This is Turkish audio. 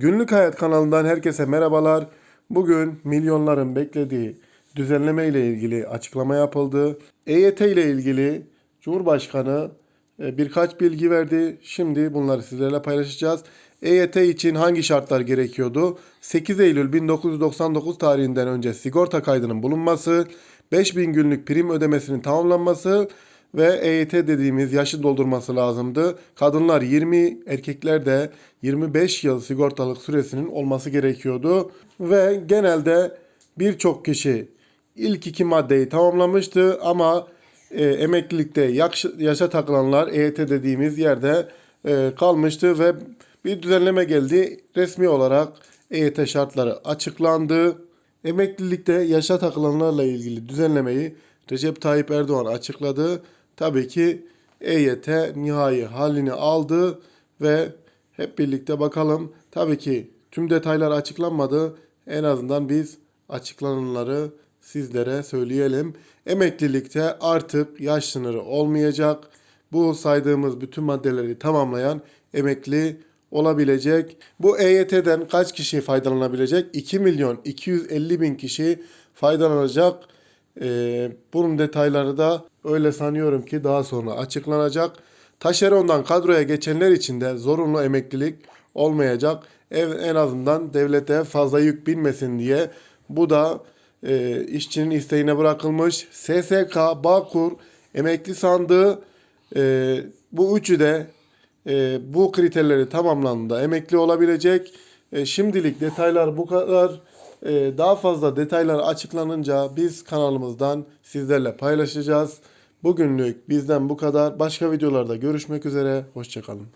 Günlük Hayat kanalından herkese merhabalar. Bugün milyonların beklediği düzenleme ile ilgili açıklama yapıldı. EYT ile ilgili Cumhurbaşkanı e, birkaç bilgi verdi. Şimdi bunları sizlerle paylaşacağız. EYT için hangi şartlar gerekiyordu? 8 Eylül 1999 tarihinden önce sigorta kaydının bulunması, 5000 günlük prim ödemesinin tamamlanması ve EYT dediğimiz yaşı doldurması lazımdı. Kadınlar 20, erkekler de 25 yıl sigortalık süresinin olması gerekiyordu. Ve genelde birçok kişi ilk iki maddeyi tamamlamıştı ama e, emeklilikte yaş- yaşa takılanlar EYT dediğimiz yerde e, kalmıştı ve bir düzenleme geldi. Resmi olarak EYT şartları açıklandı. Emeklilikte yaşa takılanlarla ilgili düzenlemeyi Recep Tayyip Erdoğan açıkladı. Tabii ki EYT nihai halini aldı ve hep birlikte bakalım. Tabii ki tüm detaylar açıklanmadı. En azından biz açıklananları sizlere söyleyelim. Emeklilikte artık yaş sınırı olmayacak. Bu saydığımız bütün maddeleri tamamlayan emekli olabilecek. Bu EYT'den kaç kişi faydalanabilecek? 2 milyon 250 bin kişi faydalanacak. Ee, bunun detayları da öyle sanıyorum ki daha sonra açıklanacak. Taşerondan kadroya geçenler için de zorunlu emeklilik olmayacak. Ev, en azından devlete fazla yük binmesin diye bu da e, işçinin isteğine bırakılmış. SSK, Bağkur, emekli sandığı e, bu üçü de e, bu kriterleri tamamlandığında emekli olabilecek. E, şimdilik detaylar bu kadar. E, daha fazla detaylar açıklanınca biz kanalımızdan sizlerle paylaşacağız. Bugünlük bizden bu kadar. Başka videolarda görüşmek üzere. Hoşçakalın.